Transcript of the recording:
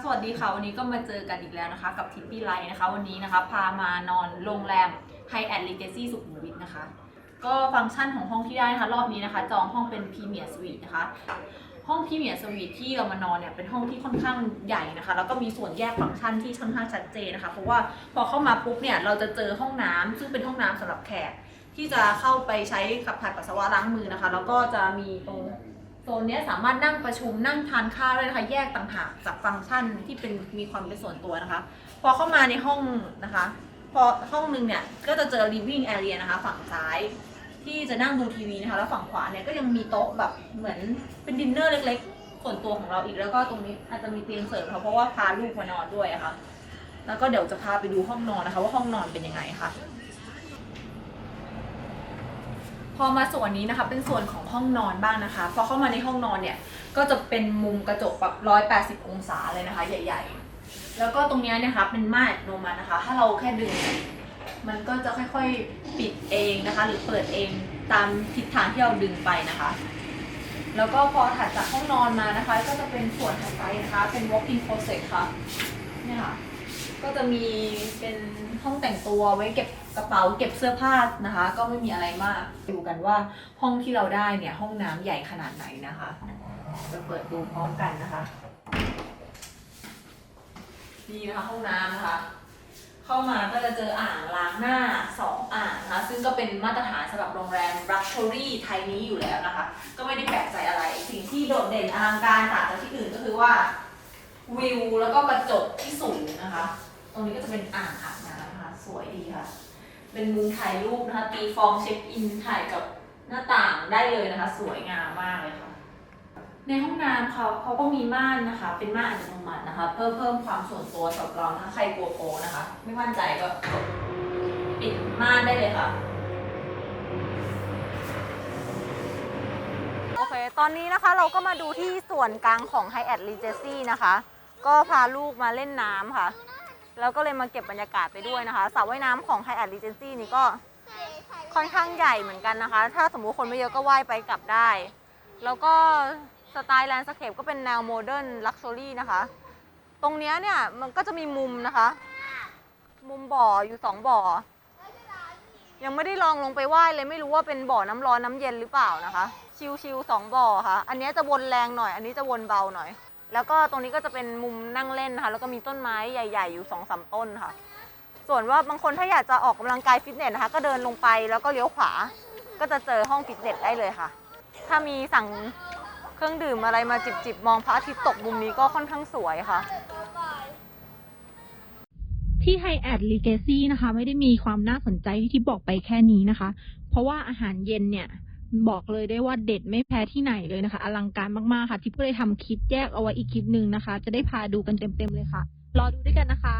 สวัสดีค่ะ วันนี้ก็มาเจอกันอีกแล้วนะคะ กับทิปปี้ไลท์นะคะ วันนี้นะคะ พามานอนโรงแรมไฮแอดลิเจซี่สุขุมวิทนะคะ ก็ฟังก์ชันของห้องที่ได้นะคะ รอบนี้นะคะ จองห้องเป็นพรีเมียร์สวีทนะคะ ห้องพรีเมียร์สวีทที่เรามานอนเนี่ยเป็นห้องที่ค่อนข้างใหญ่นะคะ แล้วก็มีส่วนแยกฟังก์ชันที่ค่อนข้างชัดเจนนะคะ เพราะว่าพอเข้ามาปุ๊บเนี่ยเราจะเจอห้องน้ำซึ่งเป็นห้องน้ำสำหรับแขกที่จะเข้าไปใช้ขับถ่ายปัสสาวะล้างมือนะคะ แล้วก็จะมีตรง นนี้สามารถนั่งประชุมนั่งทานข้าวได้นะคะ แยกต่างหากจากฟังก์ชันที่เป็นมีความเป็นส่วนตัวนะคะ พอเข้ามาในห้องนะคะ พอห้องหนึงเนี่ยก็จะเจอ living area นะคะ ฝั่งซ้ายที่จะนั่งดูทีวีนะคะ แล้วฝั่งขวาเนี่ยก็ยังมีโต๊ะแบบเหมือนเป็นดินเนอร์เล็กๆ ส่วนตัวของเราอีกแล้วก็ตรงนี้อาจจะมีเตียงเสริมค่ะเพราะว่าพาลูกมานอนด้วยะค่ะแล้วก็เดี๋ยวจะพาไปดูห้องนอนนะคะ ว่าห้องนอนเป็นยังไงค่ะ อมาส่วนนี้นะคะ เป็นส่วนของห้องนอนบ้างนะคะ พอเข้ามาในห้องนอนเนี่ย ก็จะเป็นมุมกระจกแบบ180องศาเลยนะคะ ใหญ่ ๆ แล้วก็ตรงนี้นะคะเป็นม่านอัตโนมัตินะคะ ถ้าเราแค่ดึง มันก็จะค่อยๆปิดเองนะคะ หรือเปิดเองตามทิศทางที่เราดึงไปนะคะ แล้วก็พอถัดจากห้องนอนมานะคะ ก็จะเป็นส่วนถัดไปนะคะ เป็น walk-in closet ค่ะ เนี่ยค่ะ ก็จะมีเป็นห้องแต่งตัวไว้เก็บกระเป๋าเก็บเสื้อผ้านะคะ ก็ไม่มีอะไรมากดูกันว่าห้องที่เราได้เนี่ยห้องน้ำใหญ่ขนาดไหนนะคะจะเปิดดูพร้อมกันนะคะนี่นะคะห้องน้ำนะคะ เข้ามาก็จะเจออ่างล้างหน้าสองอ่างนะคะ ซึ่งก็เป็นมาตรฐานสำหรับโรงแรม Luxury ไทยนี้อยู่แล้วนะคะ ก็ไม่ได้แปลกใจอะไร สิ่งที่โดดเด่นอลังการต่างจากที่อื่นก็คือว่าวิวแล้วก็กระจกที่สูงนะคะ ตรงนี้ก็จะ เป็นอ่างอาบน้ำนะคะสวยดีค่ะ เป็นมุมถ่ายรูปนะคะ ตีฟองเช็คอินถ่ายกับหน้าต่างได้เลยนะคะ สวยงามมากเลยค่ะ ในห้องน้ำเขาเขาก็มีม่านนะคะ เป็นม่านอัตโนมัตินะคะ เพิ่มเพิ่มความส่วนตัวสำหรับเราถ้าใครกลัวโป๊นะคะ ไม่มั่นใจก็ปิดม่านได้เลยค่ะโอเค ตอนนี้นะคะเราก็มาดูที่ส่วนกลางของ Hyatt Regency นะคะ ก็พาลูกมาเล่นน้ำค่ะ แล้วก็เลยมาเก็บบรรยากาศไปด้วยนะคะสระว่ายน้ำของ Hyatt Regency นี่ก็ค่อนข้างใหญ่เหมือนกันนะคะ ถ้าสมมุติคนไม่เยอะก็ว่ายไปกลับได้ แล้วก็สไตล์แลนด์สเคปก็เป็นแนวโมเดิร์นลักชัวรี่นะคะ ตรงเนี้ยเนี่ยมันก็จะมีมุมนะคะ มุมบ่ออยู่สองบ่อ ยังไม่ได้ลองลงไปว่ายเลยไม่รู้ว่าเป็นบ่อน้ำร้อนน้ำเย็นหรือเปล่านะคะ ชิวๆสองบ่อค่ะ อันนี้จะวนแรงหน่อย อันนี้จะวนเบาหน่อย แล้วก็ตรงนี้ก็จะเป็นมุมนั่งเล่นนะคะ แล้วก็มีต้นไม้ใหญ่ ๆ อยู่สองสามต้นค่ะ ส่วนว่าบางคนถ้าอยากจะออกกำลังกายฟิตเนสนะคะ ก็เดินลงไปแล้วก็เลี้ยวขวา ก็จะเจอห้องฟิตเนสได้เลยค่ะ ถ้ามีสั่งเครื่องดื่มอะไรมาจิบๆมองพระอาทิตย์ตกมุมนี้ก็ค่อนข้างสวยค่ะที่ไฮแอดลีเกซี่นะคะ ไม่ได้มีความน่าสนใจที่บอกไปแค่นี้นะคะ เพราะว่าอาหารเย็นเนี่ย บอกเลยได้ว่าเด็ดไม่แพ้ที่ไหนเลยนะคะ อลังการมากๆค่ะ ที่เพื่อได้ทำคลิปแยกเอาไว้อีกคลิปหนึ่งนะคะ จะได้พาดูกันเต็มๆเลยค่ะ รอดูด้วยกันนะคะ